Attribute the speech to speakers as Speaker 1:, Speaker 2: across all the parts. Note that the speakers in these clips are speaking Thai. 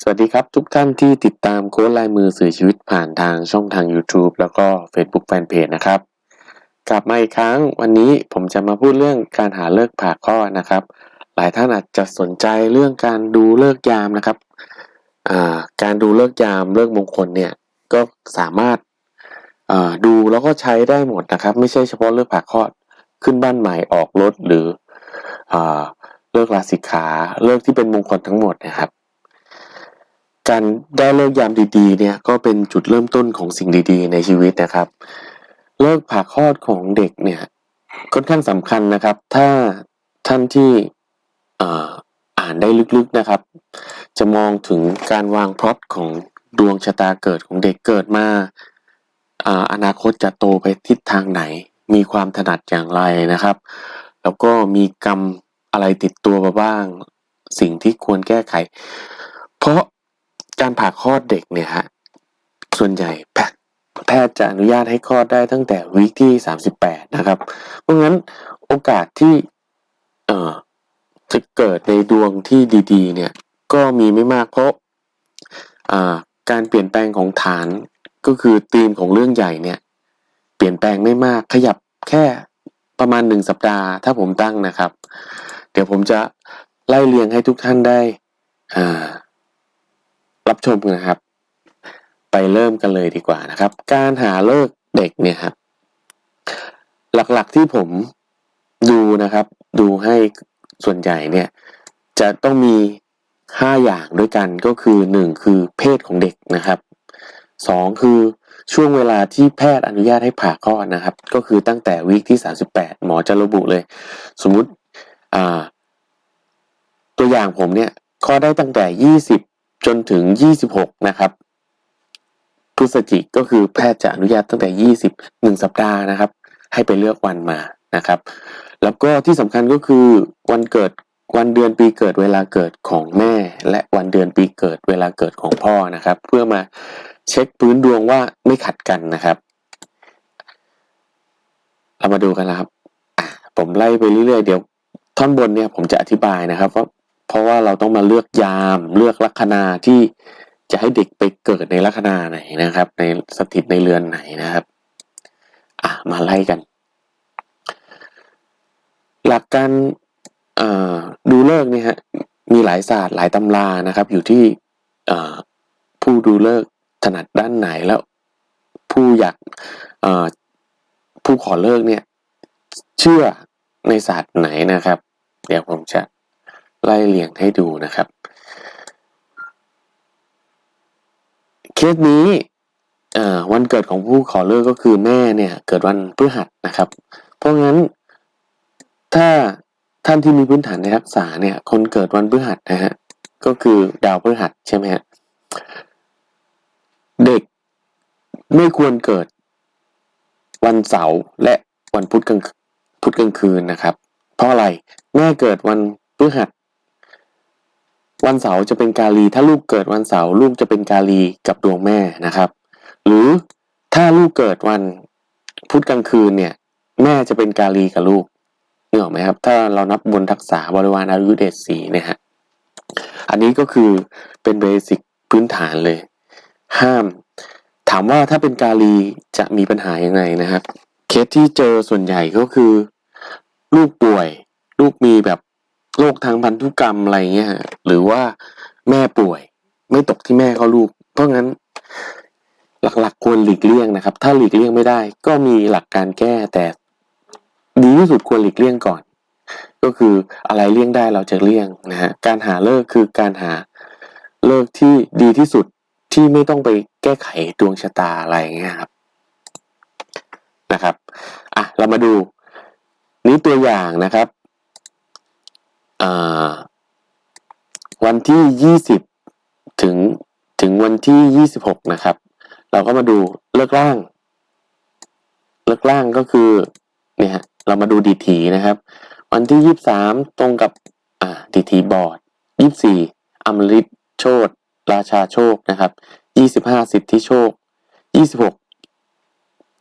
Speaker 1: สวัสดีครับทุกท่านที่ติดตามโค้ดลายมือสื่อชีวิตผ่านทางช่องทาง YouTube แล้วก็ Facebook Fanpage นะครับ กลับมาอีกครั้งวันนี้ผมจะมาพูดเรื่องการหาเลิกผ่าคลอนะครับ หลายท่านอาจจะสนใจเรื่องการดูเลิกยามนะครับการดูเลิกยามเลิกมงคลเนี่ยก็สามารถดูแล้วก็ใช้ได้หมดนะครับ ไม่ใช่เฉพาะเลิกผ่าคลอขึ้นบ้านใหม่ออกรถหรืออเลิกลาสิกขาเลิกที่เป็นมงคลทั้งหมดนะครับ การได้เลิกยามดีๆเนี่ยก็เป็นจุดเริ่มต้นของสิ่งดีๆ ในชีวิตนะครับ เลิกผ่าคลอดของเด็กเนี่ยค่อนข้างสำคัญนะครับ ถ้าท่านที่อ่านได้ลึกๆนะครับ จะมองถึงการวางพล็อตของดวงชะตาเกิดของเด็กเกิดมาอ่าอนาคตจะโตไปทิศทางไหน มีความถนัดอย่างไรนะครับ แล้วก็มีกรรมอะไรติดตัวมาบ้าง สิ่งที่ควรแก้ไข เพราะ การผ่าคลอดเด็กเนี่ยฮะส่วนใหญ่แพทย์แพทย์จะอนุญาตให้คลอดได้ตั้งแต่วีคที่38นะครับ เพราะงั้นโอกาสที่เอ่อจะเกิดในดวงที่ดี ๆ เนี่ยก็มีไม่มากเพราะอ่าการเปลี่ยนแปลงของฐานก็คือธีมของเรื่องใหญ่เนี่ย เปลี่ยนแปลงไม่มากขยับแค่ประมาณหนึ่งสัปดาห์ถ้าผมตั้งนะครับ เดี๋ยวผมจะไล่เรียงให้ทุกท่านได้อ่า รับชมกันนะครับ ไปเริ่มกันเลยดีกว่านะครับ การหาเลิกเด็กเนี่ยครับหลักๆที่ผมดูนะครับ ดูให้ส่วนใหญ่เนี่ย จะต้องมีห้าอย่างด้วยกันก็คือหนึ่งคือเพศของเด็กนะครับสองคือช่วงเวลาที่แพทย์อนุญาตให้ผ่าคลอดนะครับ ก็คือตั้งแต่วีคที่สามสิบแปดหมอจะระบุเลย สมมุติตัวอย่างผมเนี่ยคลอดได้ตั้งแต่ยี่สิบ จนถึงยี่สิบหกนะครับพฤศจิกก็คือแพทย์จะอนุญาตตั้งแต่ยี่สิบหนึ่งสัปดาห์นะครับ ให้ไปเลือกวันมานะครับ แล้วก็ที่สำคัญก็คือวันเกิดวันเดือนปีเกิดเวลาเกิดของแม่ และวันเดือนปีเกิดเวลาเกิดของพ่อนะครับ เพื่อมาเช็คพื้นดวงว่าไม่ขัดกันนะครับ เรามาดูกันนะครับผมไล่ไปเรื่อยๆเดี๋ยวท่อนบนเนี่ยผมจะอธิบายนะครับว่า เพราะว่าเราต้องมาเลือกยามเลือกลัคนาที่จะให้เด็กไปเกิดในลัคนาไหนนะครับ ในสถิตในเรือนไหนนะครับ อะมาไล่กัน หลักการดูเลิกเนี่ยฮะมีหลายศาสตร์หลายตำรานะครับ อยู่ที่ผู้ดูเลิกถนัดด้านไหนแล้วผู้อยากผู้ขอเลิกเนี่ย เชื่อในศาสตร์ไหนนะครับ เดี๋ยวผมจะ ไล่เรียงให้ดูนะครับ เคสนี้อ่าวันเกิดของผู้ขอเลิกก็คือแม่เนี่ยเกิดวันพฤหัสนะครับ เพราะงั้นถ้าท่านที่มีพื้นฐานในทักษะเนี่ยคนเกิดวันพฤหัสนะฮะก็คือดาวพฤหัสใช่ไหมฮะเด็กไม่ควรเกิดวันเสาร์และวันพุธกลางพุธกลางคืนนะครับ เพราะอะไรแม่เกิดวันพฤหัส วันเสาร์จะเป็นกาลี ถ้าลูกเกิดวันเสาร์ลูกจะเป็นกาลีกับดวงแม่นะครับ หรือถ้าลูกเกิดวันพุธกลางคืนเนี่ย แม่จะเป็นกาลีกับลูกนึกออกไหมครับ ถ้าเรานับบนทักษะบริวารอายุเดชสีเนี่ยฮะอันนี้ก็คือเป็นเบสิกพื้นฐานเลย ห้าม ถามว่าถ้าเป็นกาลีจะมีปัญหายังไงนะครับ เคสที่เจอส่วนใหญ่ก็คือ ลูกป่วย ลูกมีแบบ รคทางพันธุกรรมอะไรเงี้ยหรือว่าแม่ป่วย ไม่ตกที่แม่เขาลูก เพราะงั้น หลักๆควรหลีกเลี่ยงนะครับ ถ้าหลีกเลี่ยงไม่ได้ ก็มีหลักการแก้แต่ดีที่สุดควรหลีกเลี่ยงก่อน ก็คืออะไรเลี่ยงได้เราจะเลี่ยงนะฮะการหาเลิกคือการหาเลิกที่ดีที่สุดที่ไม่ต้องไปแก้ไขดวงชะตาอะไรเงี้ยครับนะครับอะเรามาดู นี้ตัวอย่างนะครับ วันที่ยี่สิบถึงถึงวันที่ยี่สิบหกนะครับ เราก็มาดูเลิกล่าง เลิกล่างก็คือเนี่ยฮะเรามาดูดีถีนะครับ วันที่ยี่สามตรงกับอ่าดีถีบอร์ดยี่สี่อมฤตโชตราชาโชคนะครับยี่สิบห้าสิทธิโชคยี่สิบหก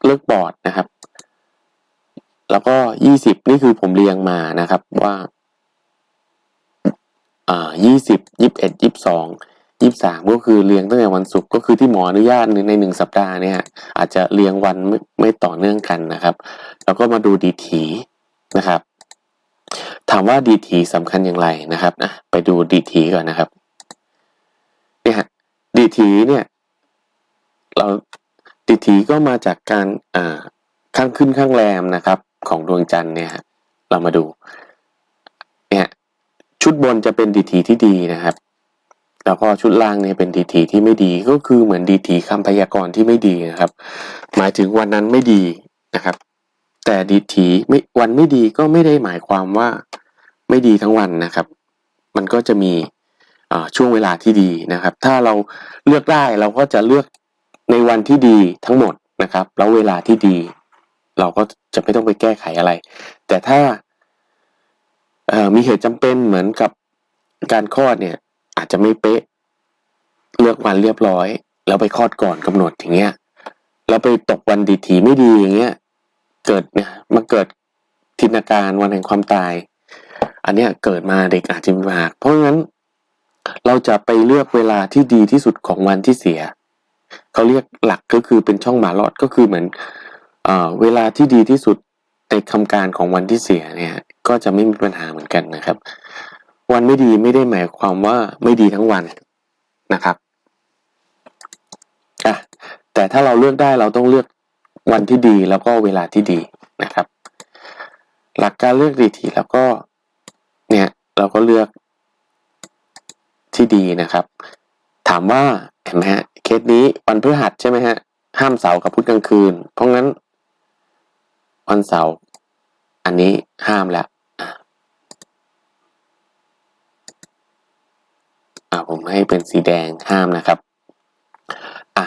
Speaker 1: เลิกบอร์ดนะครับ แล้วก็ยี่สิบนี่คือผมเรียงมานะครับว่า อ่ายี่สิบยี่สิบเอ็ดยี่สิบสองยี่สิบสามก็คือเรียงตั้งแต่วันศุกร์ก็คือที่หมออนุญาตในหนึ่งสัปดาห์เนี่ย อาจจะเรียงวันไม่ไม่ต่อเนื่องกันนะครับ แล้วก็มาดูดีถีนะครับ ถามว่าดีถีสำคัญอย่างไรนะครับนะไปดูดีถีก่อนนะครับเนี่ยดีถีเนี่ยเราดีถีก็มาจากการอ่าข้างขึ้นข้างแรมนะครับ ของดวงจันทร์เนี่ยเรามาดู ชุดบนจะเป็นดีถีที่ดีนะครับ แล้วก็ชุดล่างเนี่ยเป็นดีถีที่ไม่ดีก็คือเหมือนดีถีคำพยากรณ์ที่ไม่ดีนะครับ หมายถึงวันนั้นไม่ดีนะครับ แต่ดีถีไม่วันไม่ดีก็ไม่ได้หมายความว่าไม่ดีทั้งวันนะครับ มันก็จะมีช่วงเวลาที่ดีนะครับ ถ้าเราเลือกได้เราก็จะเลือกในวันที่ดีทั้งหมดนะครับ แล้วเวลาที่ดี เราก็จะไม่ต้องไปแก้ไขอะไร แต่ถ้า มีเหตุจำเป็นเหมือนกับการคลอดเนี่ย อาจจะไม่เป๊ะ เลือกวันเรียบร้อย แล้วไปคลอดก่อนกำหนดอย่างเงี้ยแล้วไปตกวันดีถีไม่ดีอย่างเงี้ย เกิดเนี่ยมาเกิดทินาการวันแห่งความตาย อันเนี้ยเกิดมาเด็กอาจจะมีปัญหาเพราะงั้น เราจะไปเลือกเวลาที่ดีที่สุดของวันที่เสียเขาเรียกหลักก็คือเป็นช่องหมาลอดก็คือเหมือนเอ่อเวลาที่ดีที่สุดในคำการของวันที่เสียเนี่ย ก็จะไม่มีปัญหาเหมือนกันนะครับ วันไม่ดีไม่ได้หมายความว่าไม่ดีทั้งวันนะครับอะแต่ถ้าเราเลือกได้เราต้องเลือกวันที่ดีแล้วก็เวลาที่ดีนะครับ หลักการเลือกดีทีแล้วก็เนี่ยเราก็เลือกที่ดีนะครับ ถามว่าเห็นไหมฮะเคสนี้วันพฤหัสใช่ไหมฮะห้ามเสาร์กับพุธกลางคืน เพราะงั้นวันเสาร์อันนี้ห้ามแล้วอะอ่า ผมให้เป็นสีแดงห้ามนะครับอะ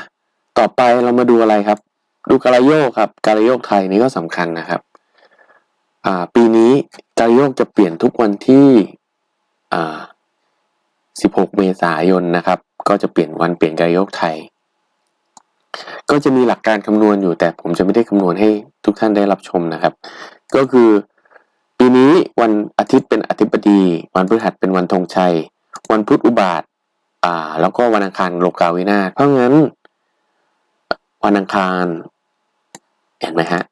Speaker 1: ต่อไปเรามาดูอะไรครับ ดูกาลโยกครับกาลโยกไทยนี่ก็สำคัญนะครับอ่าปีนี้กาลโยกจะเปลี่ยนทุกวันที่อ่า16 เมษายนนะครับ ก็จะเปลี่ยนวันเปลี่ยนกาลโยกไทย ก็จะมีหลักการคำนวณอยู่ แต่ผมจะไม่ได้คำนวณให้ทุกท่านได้รับชมนะครับ ก็คือปีนี้วันอาทิตย์เป็นอธิบดี วันพฤหัสเป็นวันธงชัย วันพุธอุบาทอ่า แล้วก็วันอังคารโลกาวินาศเพราะงั้น วันอังคารเห็นไหมฮะ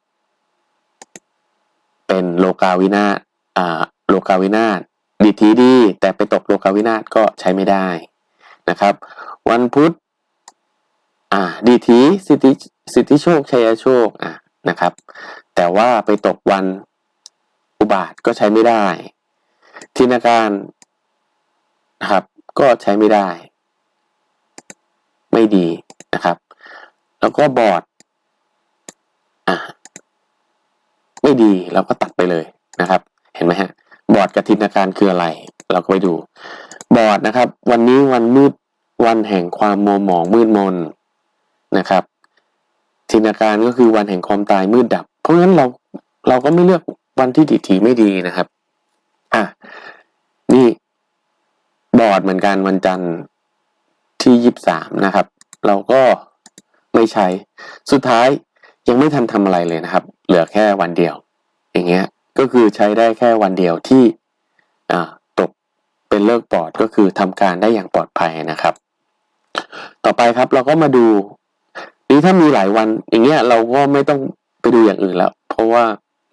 Speaker 1: เป็นโลกาวินาศอ่า โลกาวินาศดีทีดี แต่ไปตกโลกาวินาศก็ใช้ไม่ได้นะครับ วันพุธอ่าดีทีสิทธิสิทธิโชคชัยโชคอะนะครับ แต่ว่าไปตกวันอุบาทก็ใช้ไม่ได้ ทินาการ นะครับ ก็ใช้ไม่ได้ ไม่ดีนะครับ แล้วก็บอร์ดอ่าไม่ดีเราก็ตัดไปเลยนะครับ เห็นไหมฮะ บอร์ดกับทินาการคืออะไร เราก็ไปดู บอร์ดนะครับ วันนี้วันมืดวันแห่งความมัวหมองมืดมนนะครับทินาการก็คือวันแห่งความตายมืดดับ เพราะงั้นเราเราก็ไม่เลือกวันที่ดีทีไม่ดีนะครับ อะ อร์ดเหมือนกันวันจันทร์ที่ยี่สามนะครับ เราก็ไม่ใช้ สุดท้ายยังไม่ทันทำอะไรเลยนะครับ เหลือแค่วันเดียว อย่างเงี้ยก็คือใช้ได้แค่วันเดียวที่ตกเป็นเลิกปลอดก็คือทำการได้อย่างปลอดภัยนะครับ ต่อไปครับเราก็มาดูนี่ถ้ามีหลายวันอย่างเงี้ยเราก็ไม่ต้องไปดูอย่างอื่นแล้ว เพราะว่า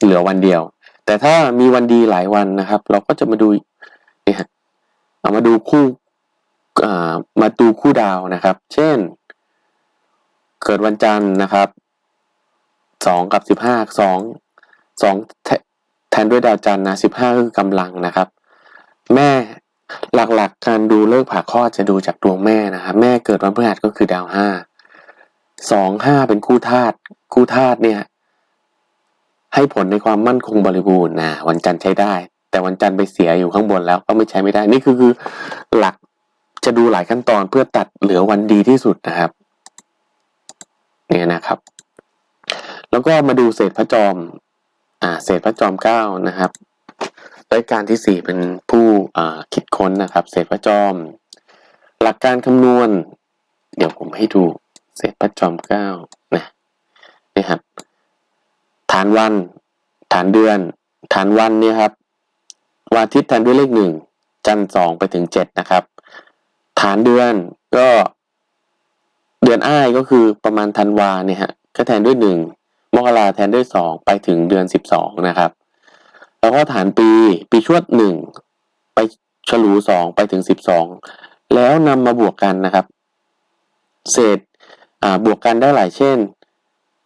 Speaker 1: เหลือวันเดียว แต่ถ้ามีวันดีหลายวันนะครับ เราก็จะมาดูเนี่ย เอามาดูคู่มาดูคู่ดาวนะครับ เช่น เกิดวันจันทร์นะครับสองกับสิบห้าสองสองแทนด้วยดาวจันทร์นะสิบห้าคือกำลังนะครับ แม่หลักๆการดูเลิกผ่าคลอดจะดูจากดวงแม่นะครับแม่เกิดวันพฤหัสก็คือดาวห้าสองห้าเป็นคู่ธาตุคู่ธาตุเนี่ย ให้ผลในความมั่นคงบริบูรณ์นะวันจันทร์ใช้ได้ แต่วันจันทร์ไปเสียอยู่ข้างบนแล้วก็ไม่ใช้ไม่ได้นี่คือคือหลักจะดูหลายขั้นตอนเพื่อตัดเหลือวันดีที่สุดนะครับเนี่ยนะครับ แล้วก็มาดูเศษพระจอมอ่าเศษพระจอมเก้านะครับรายการที่สี่เป็นผู้อ่าคิดค้นนะครับ เศษพระจอม หลักการคำนวณ เดี๋ยวผมให้ดูเศษพระจอมเก้านะนี่ครับ ฐานวัน ฐานเดือน ฐานวันเนี่ยครับ วันอาทิตย์แทนด้วยเลขหนึ่งจันทร์สองไปถึงเจ็ดนะครับ ฐานเดือนก็เดือนอ้ายก็คือประมาณธันวาเนี่ยฮะก็แทนด้วยหนึ่งมกราแทนด้วยสองไปถึงเดือนสิบสองนะครับ แล้วก็ฐานปีปีชวดหนึ่งไปฉลูสองไปถึงสิบสองแล้วนำมาบวกกันนะครับ เศษอ่าบวกกันได้หลายเช่น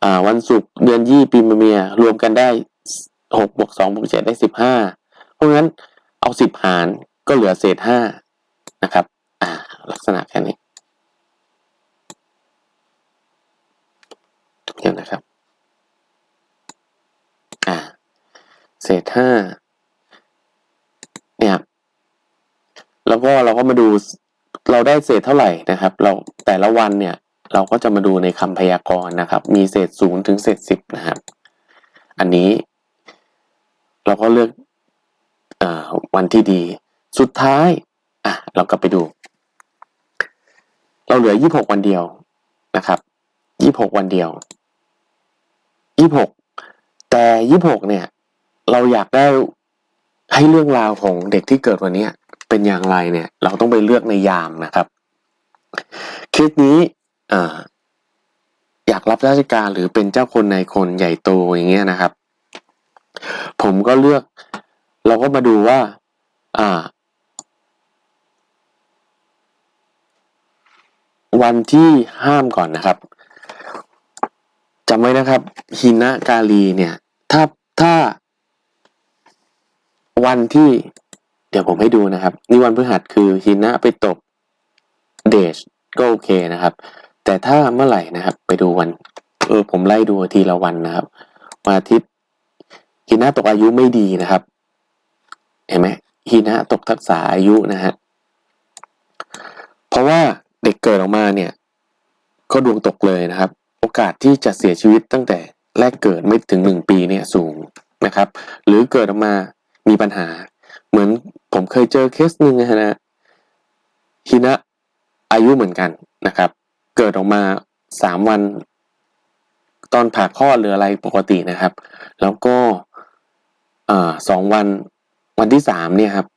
Speaker 1: อ่าวันศุกร์เดือนยี่ปีมะเมีย รวมกันได้หกบวกสองบวกเจ็ดได้สิบห้า ราะงั้นเอาสิบหารก็เหลือเศษห้านะครับ อ่า ลักษณะแค่นี้เดี๋ยวนะครับ อ่า เศษห้าเนี่ยแล้วก็เราก็มาดูเราได้เศษเท่าไหร่นะครับ เราแต่ละวันเนี่ย เราก็จะมาดูในคำพยากรณ์นะครับ มีเศษศูนย์ถึงเศษสิบนะครับ อันนี้ เราก็เลือก วันที่ดี สุดท้ายอะเรากลับไปดู เราเหลือยี่หกวันเดียวนะครับยี่หกวันเดียวยี่หกแต่ยี่หกเนี่ย เราอยากได้ให้เรื่องราวของเด็กที่เกิดวันนี้เป็นอย่างไรเนี่ย เราต้องไปเลือกในยามนะครับเคสนี้อ่าอยากรับราชการหรือเป็นเจ้าคนในคนใหญ่โตอย่างเงี้ยนะครับ ผมก็เลือก เราก็มาดูว่า อ่า วันที่ห้ามก่อนนะครับจำไว้นะครับหินะกาลีเนี่ย ถ้าถ้า วันที่ เดี๋ยวผมให้ดูนะครับ นี่วันพฤหัสคือหินะไปตบเดชก็โอเคนะครับ แต่ถ้าเมื่อไหร่นะครับ ไปดูวัน เออผมไล่ดูทีละวันนะครับวันอาทิตย์หินะตกอายุไม่ดีนะครับ เห็นไหมหินะตกทักษะอายุนะฮะ เพราะว่าเด็กเกิดออกมาเนี่ย ก็ดวงตกเลยนะครับ โอกาสที่จะเสียชีวิตตั้งแต่แรกเกิดไม่ถึงหนึ่งปีเนี่ยสูงนะครับ หรือเกิดออกมามีปัญหา เหมือนผมเคยเจอเคสหนึ่งนะฮะฮินะอายุเหมือนกันนะครับ เกิดออกมาสามวัน ตอนผ่าคลอดหรืออะไรปกตินะครับ แล้วก็สองวัน วันที่สามเนี่ยครับ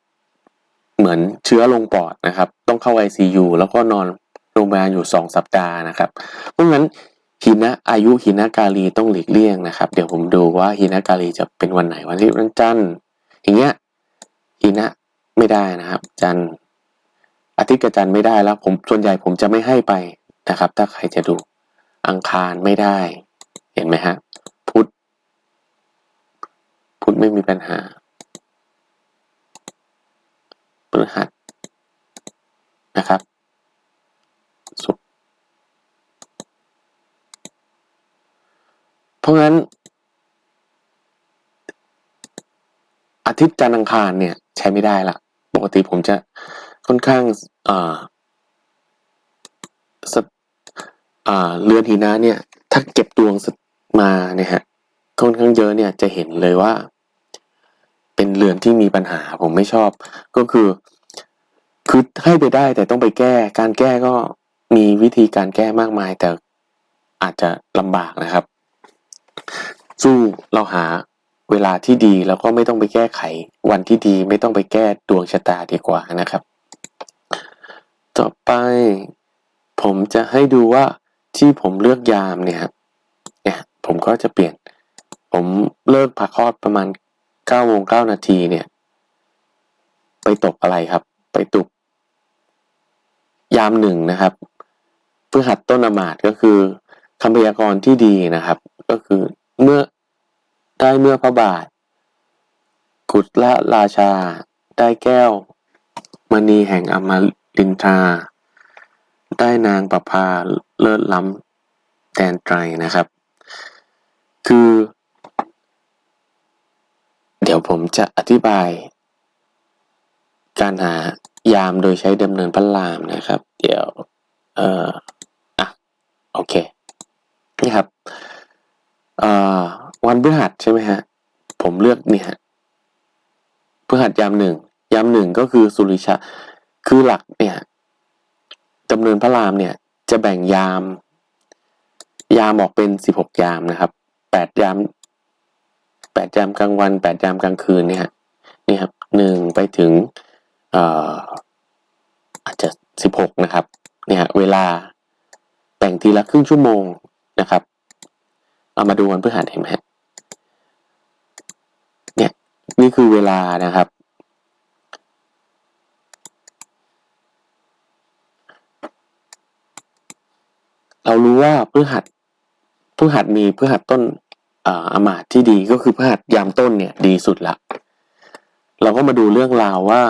Speaker 1: เหมือนเชื้อลงปอดนะครับ ต้องเข้า ICU แล้วก็นอนโรงพยาบาลอยู่สองสัปดาห์นะครับเพราะงั้นหินะอายุหินะกาลีต้องหลีกเลี่ยงนะครับ เดี๋ยวผมดูว่าหินะกาลีจะเป็นวันไหนวันที่วันจันทร์อย่างเงี้ยหินะไม่ได้นะครับ จันทร์อาทิตย์กับจันทร์ไม่ได้แล้ว ผมส่วนใหญ่ผมจะไม่ให้ไปนะครับ ถ้าใครจะดูอังคารไม่ได้ เห็นไหมฮะพุธพุธไม่มีปัญหา ฤหัสนะครับศุกร์เพราะงั้น อาทิตย์จันทร์อังคารเนี่ย ใช้ไม่ได้ละปกติผมจะค่อนข้างอ่าสอ่าเรือนหินะเนี่ย ถ้าเก็บดวงมาเนี่ยฮะค่อนข้างเยอะเนี่ยจะเห็นเลยว่า เป็นเรือนที่มีปัญหาผมไม่ชอบ ก็คือ คือให้ไปได้แต่ต้องไปแก้ การแก้ก็มีวิธีการแก้มากมาย แต่อาจจะลำบากนะครับ สู้เราหาเวลาที่ดีแล้วก็ไม่ต้องไปแก้ไข วันที่ดีไม่ต้องไปแก้ดวงชะตาดีกว่านะครับ ต่อไป ผมจะให้ดูว่าที่ผมเลือกยามเนี่ยเนี่ยผมก็จะเปลี่ยน ผมเลิกผ่าคลอดประมาณ เก้าโมงเก้านาทีเนี่ย ไปตกอะไรครับ ไปตุกยามหนึ่งนะครับพฤหัสต้นอมาตก็คือคำพยากรณ์ที่ดีนะครับ ก็คือเมื่อได้เมื่อพระบาท กุฎละราชา ได้แก้ว มณีแห่งอมรินทราได้นางประภาเลิศล้ำแดนไตรนะครับ คือ เดี๋ยวผมจะอธิบาย การหายามโดยใช้ดำเนินพระรามนะครับ เดี๋ยว เอ่ออะโอเค นี่ครับเอ่อวันพฤหัสใช่ไหมฮะ ผมเลือกเนี่ยพฤหัสยามหนึ่งยามหนึ่งก็คือสุริชาคือหลักเนี่ยจำเนินพระรามเนี่ย จะแบ่งยาม ยามออกเป็นสิบหกยามนะครับแปดยาม ปดยามกลางวันแปดยามกลางคืนเนี่ยนี่ครับหนึ่งไปถึงเอ่ออาจจะสิบหกนะครับเนี่ยเวลาแบ่งทีละครึ่งชั่วโมงนะครับ เอามาดูวันพฤหัสเห็นไหมฮะเนี่ยนี่คือเวลานะครับ เรารู้ว่าพฤหัสพฤหัสมีพฤหัสต้น อ่าอมาตย์ที่ดีก็คือพฤหัสยามต้นเนี่ยดีสุดละ เราก็มาดูเรื่องราวว่า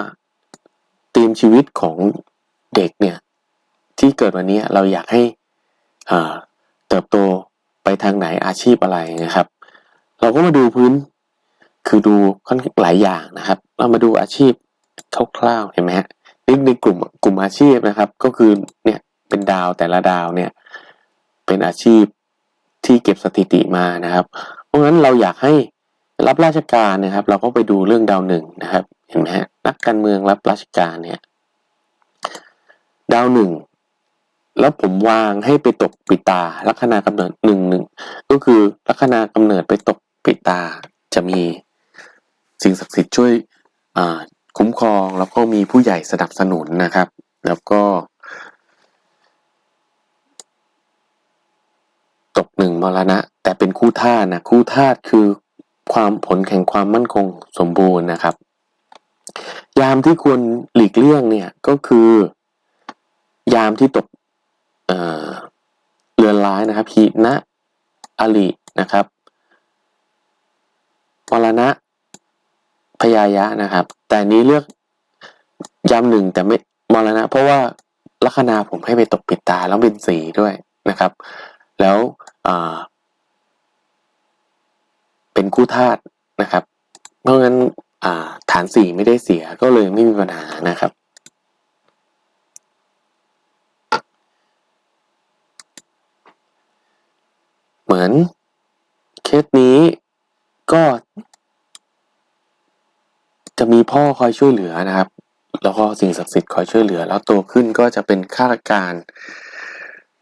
Speaker 1: ธีมชีวิตของเด็กเนี่ยที่เกิดวันนี้เราอยากให้อ่าเติบโตไปทางไหนอาชีพอะไรนะครับ เราก็มาดูพื้น คือดูค่อนข้างหลายอย่างนะครับ เรามาดูอาชีพคร่าวๆเห็นไหมฮะในในกลุ่มกลุ่มอาชีพนะครับ ก็คือเนี่ยเป็นดาวแต่ละดาวเนี่ยเป็นอาชีพ ที่เก็บสถิติมานะครับ เพราะงั้นเราอยากให้รับราชการนะครับ เราก็ไปดูเรื่องดาวหนึ่งนะครับ เห็นไหมฮะนักการเมืองรับราชการเนี่ยดาวหนึ่งแล้วผมวางให้ไปตกปิตาลัคนากำเนิดหนึ่งหนึ่งก็คือลัคนากำเนิดไปตกปิตาจะมีสิ่งศักดิ์สิทธิ์ช่วยคุ้มครองแล้วก็มีผู้ใหญ่สนับสนุนนะครับ แล้วก็ ตกหนึ่งมรณะ แต่เป็นคู่ธาตุนะคู่ธาตุคือความผลแห่งความมั่นคงสมบูรณ์นะครับ ยามที่ควรหลีกเลี่ยงเนี่ยก็คือ ยามที่ตกเเรือนร้ายนะครับหินะอลินะครับมรณะพยายะนะครับ แต่นี้เลือกยามหนึ่งแต่ไม่มรณะ เพราะว่าลัคนาผมให้ไปตกปิดตาแล้วเป็นสีด้วยนะครับ แล้วเป็นคู่ธาตุนะครับ เพราะงั้นาฐานสี่ไม่ได้เสียก็เลยไม่มีปัญหานะครับ เหมือนเคสนี้ก็จะมีพ่อคอยช่วยเหลือนะครับ แล้วก็สิ่งศักดิ์สิทธิ์คอยช่วยเหลือ แล้วโตขึ้นก็จะเป็นข้าราชการ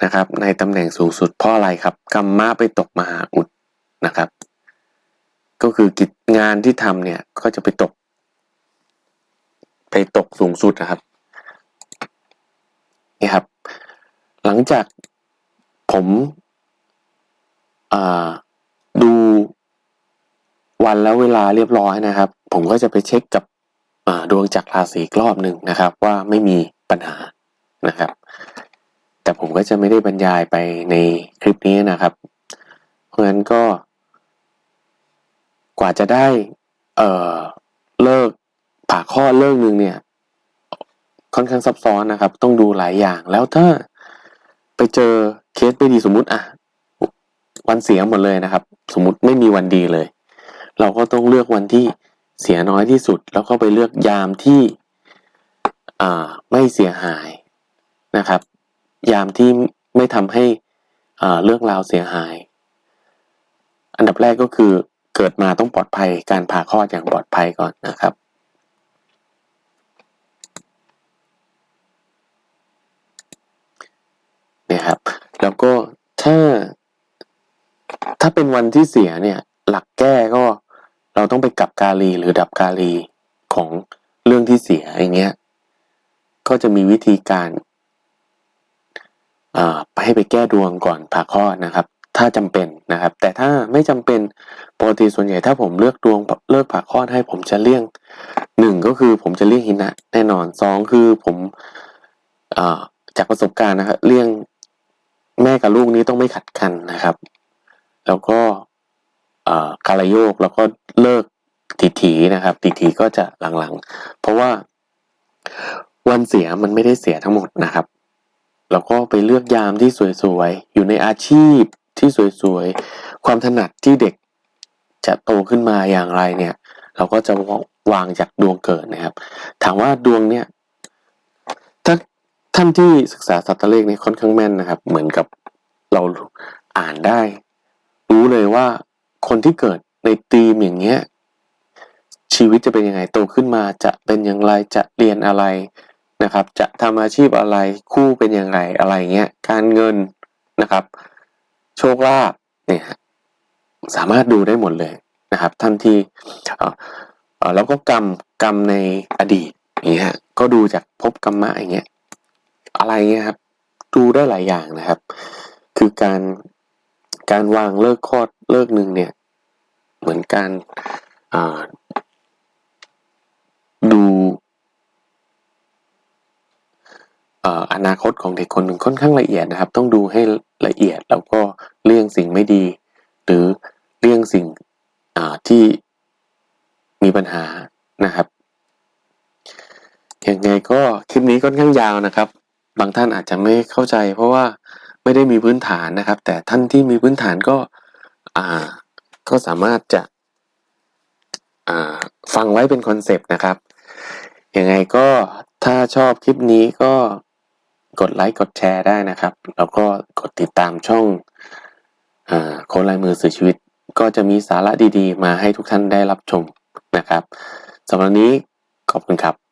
Speaker 1: นะครับในตำแหน่งสูงสุดเพราะอะไรครับกรรมะไปตกมหาอุดนะครับ ก็คือกิจงานที่ทำเนี่ยก็จะไปตก ไปตกสูงสุดนะครับนี่ครับ หลังจากผมดูวันแล้วเวลาเรียบร้อยนะครับ ผมก็จะไปเช็คกับดวงจักรราศีรอบหนึ่งนะครับ ว่าไม่มีปัญหานะครับ แต่ผมก็จะไม่ได้บรรยายไปในคลิปนี้นะครับ เพราะฉะนั้นก็ กว่าจะได้ เอ่อเลิกผ่าข้อเลิกหนึ่งเนี่ย ค่อนข้างซับซ้อนนะครับ ต้องดูหลายอย่างแล้วถ้าไปเจอเคสไม่ดีสมมุติอะวันเสียหมดเลยนะครับ สมมติไม่มีวันดีเลย เราก็ต้องเลือกวันที่เสียน้อยที่สุด แล้วก็ไปเลือกยามที่ อ่าไม่เสียหายนะครับ ยามที่ไม่ทำให้เรื่องราวเสียหาย อันดับแรกก็คือเกิดมาต้องปลอดภัยการผ่าคลอดอย่างปลอดภัยก่อนนะครับเนี่ยครับ แล้วก็ถ้า ถ้าเป็นวันที่เสียเนี่ย หลักแก้ก็เราต้องไปกลับกาลีหรือดับกาลีของเรื่องที่เสียอย่างเงี้ย ก็จะมีวิธีการ ไปให้ไปแก้ดวงก่อนผ่าคลอนะครับ ถ้าจำเป็นนะครับ แต่ถ้าไม่จำเป็นปกติส่วนใหญ่ถ้าผมเลือกดวงเลิกผ่าคลอให้ผมจะเลี่ยงหนึ่งก็คือผมจะเลี่ยงหินะแน่นอนสองคือผมอาจากประสบการณ์นะครับเลี่ยงแม่กับลูกนี้ต้องไม่ขัดกันนะครับ แล้วก็อ่าการโยกแล้วก็เลิกถีๆนะครับถีๆก็จะหลังๆ เพราะว่าวันเสียมันไม่ได้เสียทั้งหมดนะครับ แล้วก็ไปเลือกยามที่สวยๆ อยู่ในอาชีพที่สวยๆ ความถนัดที่เด็กจะโตขึ้นมาอย่างไรเนี่ย เราก็จะวางจากดวงเกิดนะครับ ถามว่าดวงเนี่ยถ้าท่านที่ศึกษาสัตว์เลขเนี่ยค่อนข้างแม่นนะครับ เหมือนกับเราอ่านได้ รู้เลยว่าคนที่เกิดในธีมอย่างเงี้ยชีวิตจะเป็นยังไงโตขึ้นมาจะเป็นอย่างไรจะเรียนอะไร นะครับ จะทำอาชีพอะไรคู่เป็นอย่างไรอะไรเงี้ยการเงินนะครับ โชคลาภเนี่ยสามารถดูได้หมดเลยนะครับท่านที่แล้วก็กรรมกรรมในอดีตอย่างเงี้ยฮะก็ดูจากภพกรรมะอย่างเงี้ยอะไรเงี้ยครับดูได้หลายอย่างนะครับ คือการการวางเลิกคลอดเลิกหนึ่งเนี่ย เหมือนการอ่าดูเอนาคตของเด็กคนหนึ่งค่อนข้างละเอียดนะครับ ต้องดูให้ละเอียดแล้วก็เลี่ยงสิ่งไม่ดี หรือเลี่ยงสิ่งที่มีปัญหานะครับยังไงก็คลิปนี้ค่อนข้างยาวนะครับ บางท่านอาจจะไม่เข้าใจ เพราะว่าไม่ได้มีพื้นฐานนะครับ แต่ท่านที่มีพื้นฐานก็อ่าก็สามารถจะอ่าฟังไว้เป็นคอนเซปต์นะครับยังไงก็ถ้าชอบคลิปนี้ก็ กดไลค์กดแชร์ได้นะครับ แล้วก็กดติดตามช่องอโค้ดลายมือสื่อชีวิต ก็จะมีสาระดีๆ มาให้ทุกท่านได้รับชมนะครับสำหรับนี้ขอบคุณครับ